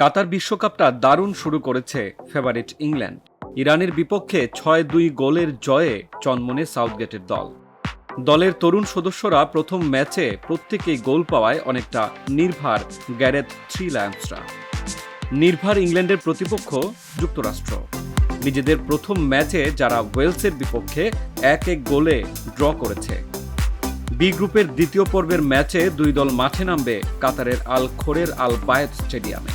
কাতার বিশ্বকাপটা দারুণ শুরু করেছে ফেভারিট ইংল্যান্ড। ইরানের বিপক্ষে ছয় দুই গোলের জয়ে চনমনে সাউথগেটের দল। দলের তরুণ সদস্যরা প্রথম ম্যাচে প্রত্যেকেই গোল পাওয়ায় অনেকটা নির্ভার গ্যারেথ থ্রি লায়ন্সরা নির্ভার ইংল্যান্ডের প্রতিপক্ষ যুক্তরাষ্ট্র। নিজেদের প্রথম ম্যাচে যারা ওয়েলসের বিপক্ষে এক এক গোলে ড্র করেছে। বি গ্রুপের দ্বিতীয় পর্বের ম্যাচে দুই দল মাঠে নামবে কাতারের আল খোরের আল বায়েত স্টেডিয়ামে।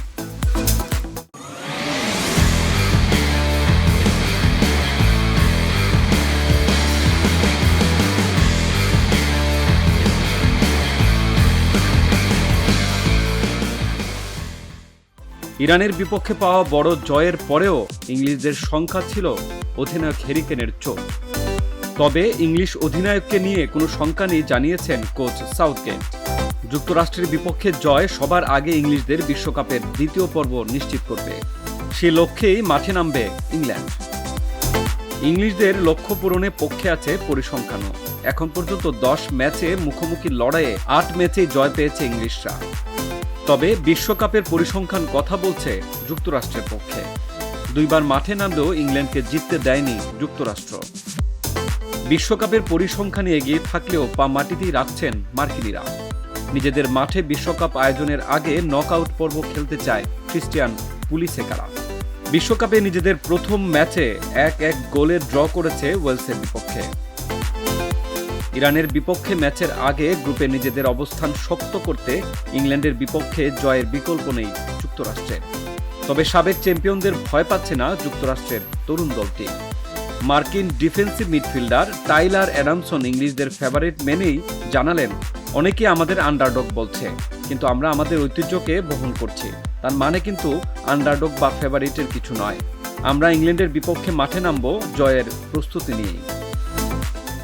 ইরানের বিপক্ষে পাওয়া বড় জয়ের পরেও ইংলিশদের সংখ্যা ছিল অধিনায়ক হেরিকেনের চোখ। তবে ইংলিশ অধিনায়ককে নিয়ে কোনো শঙ্কা নেই জানিয়েছেন কোচ সাউথগেট। যুক্তরাষ্ট্রের বিপক্ষে জয় সবার আগে ইংলিশদের বিশ্বকাপের দ্বিতীয় পর্ব নিশ্চিত করবে। সে লক্ষ্যেই মাঠে নামবে ইংল্যান্ড। ইংলিশদের লক্ষ্য পূরণে পক্ষে আছে পরিসংখ্যানও। এখন পর্যন্ত দশ ম্যাচে মুখোমুখি লড়াইয়ে আট ম্যাচেই জয় পেয়েছে ইংলিশরা। তবে বিশ্বকাপের পরিসংখ্যান কথা বলছে যুক্তরাষ্ট্রের পক্ষে। দুইবার মাঠে নামলেও ইংল্যান্ডকে জিততে দেয়নি যুক্তরাষ্ট্র। বিশ্বকাপের পরিসংখ্যানে এগিয়ে থাকলেও পা মাটিতেই রাখছেন মার্কিনীরা। নিজেদের মাঠে বিশ্বকাপ আয়োজনের আগে নকআউট পর্ব খেলতে চায় ক্রিস্টিয়ান পুলিসেকারা। বিশ্বকাপে নিজেদের প্রথম ম্যাচে এক এক গোলে ড্র করেছে ওয়েলসের বিপক্ষে। ইরানের বিপক্ষে ম্যাচের আগে গ্রুপে নিজেদের অবস্থান শক্ত করতে ইংল্যান্ডের বিপক্ষে জয়ের বিকল্প নেই যুক্তরাষ্ট্রের। তবে সাবেক চ্যাম্পিয়নদের ভয় পাচ্ছে না যুক্তরাষ্ট্রের তরুণ দলটি। মার্কিন ডিফেন্সিভ মিডফিল্ডার টাইলার অ্যাডামসন ইংলিশদের ফেভারিট মেনেই জানালেন অনেকে আমাদের আন্ডারডগ বলছে, কিন্তু আমরা আমাদের ঐতিহ্যকে বহন করছি। তার মানে কিন্তু আন্ডারডগ বা ফেভারিটের কিছু নয়। আমরা ইংল্যান্ডের বিপক্ষে মাঠে নামব জয়ের প্রস্তুতি নিয়েই।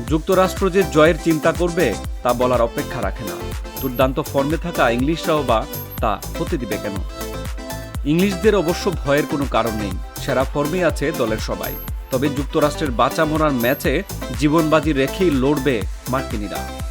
যুক্তরাষ্ট্র যে জয়ের চিন্তা করবে, তা বলার অপেক্ষা রাখে না। দুর্দান্ত ফর্মে থাকা ইংলিশরাও বা তা হতে দিবে কেন? ইংলিশদের অবশ্য ভয়ের কোনো কারণ নেই। সেরা ফর্মেই আছে দলের সবাই। তবে যুক্তরাষ্ট্রের বাঁচা মরার ম্যাচে জীবনবাজি রেখেই লড়বে মার্কিনীরা।